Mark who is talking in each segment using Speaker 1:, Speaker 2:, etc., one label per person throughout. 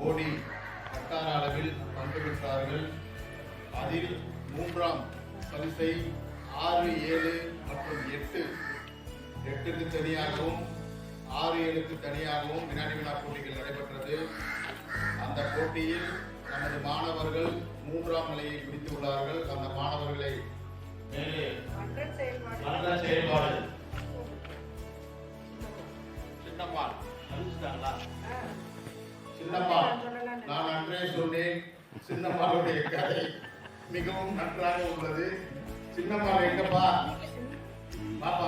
Speaker 1: கோடி வட்டார அளவில் பங்கு பெற்றார்கள். அதில் மூன்றாம் வரிசை ஆறு ஏழு மற்றும் எட்டு. எட்டுக்கு தனியாகவும் ஆறு ஏழுக்கு தனியாகவும் வினாடி வினா போட்டிகள் நடைபெற்றது. அந்த போட்டியில் நமது மாணவர்கள் மூன்றாம் நிலையை பிடித்துள்ளார்கள். அந்த மாணவர்களை மேலே
Speaker 2: செயல்பாடு.
Speaker 1: ஏற்கனவே சொன்னேன் சின்னம்மாளுடைய கதை மிகவும் நன்றாக உள்ளது. சின்னம்மா எங்கப்பா? பாப்பா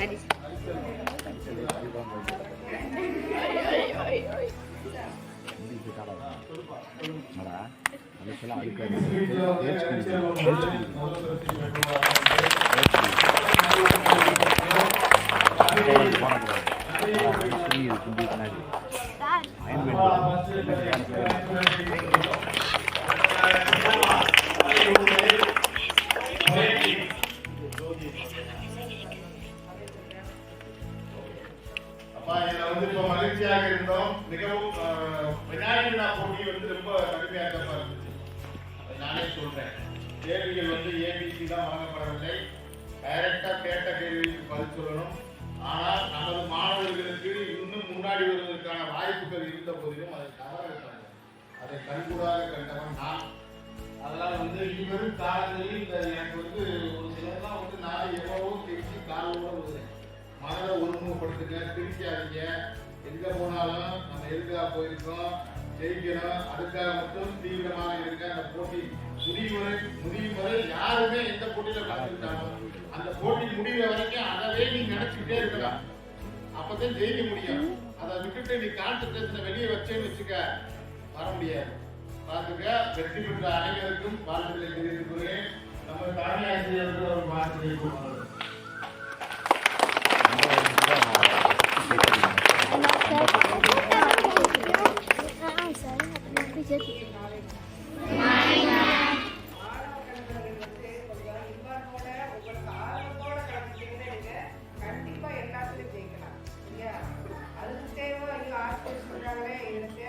Speaker 1: Adi. Thank you. வந்து இப்ப மகிழ்ச்சியாக இருந்தோம். மிகவும் விநாயகர் விழா போட்டி வந்து ரொம்ப கடுமையாக இருந்துச்சு. அதை நானே சொல்றேன். கேள்விகள் வந்து ஏபிசி தான் வழங்கப்படவில்லை டைரக்டா கேட்ட கேள்விக்கு பதில் சொல்லணும். ஆனால் நமது மாணவர்களுக்கு இன்னும் முன்னாடி வருவதற்கான வாய்ப்புகள் இருந்த போதிலும் அதை தவற அதை கண்கூடாக கண்டவன் நான். அதெல்லாம் வந்து இவரும் காலங்களில் இந்த எனக்கு வந்து ஒருமுகப்படுத்துங்க பிரிக்காதீங்க எங்க போனாலும் நம்ம எதுக்காக போயிருக்கோம்? ஜெயிக்கணும் அதுக்காக மட்டும் தீவிரமாக இருக்க அந்த போட்டி முடிவு வரை வரை யாருமே எந்த போட்டியில கலந்துக்கிட்டாலும் அந்த போட்டி முடிகிற வரைக்கும் அதவே நீ நினைச்சுக்கிட்டே இருக்கலாம். அப்பதான் ஜெயிக்க முடியும். அதை விட்டுட்டு நீ கான்சன்ட்ரேஷனை வெளியே வச்சேன்னு வச்சுக்க வர முடியாது. பார்த்துக்க வெற்றி பெற்ற அனைவருக்கும் வாழ்த்துக்களை தெரிவித்துக் கொள்கிறேன். நம்ம தலைமை ஆசிரியர்கள் ஒரு வாழ்த்துக்களை
Speaker 2: ஆசிரியர் சொல்றாங்களே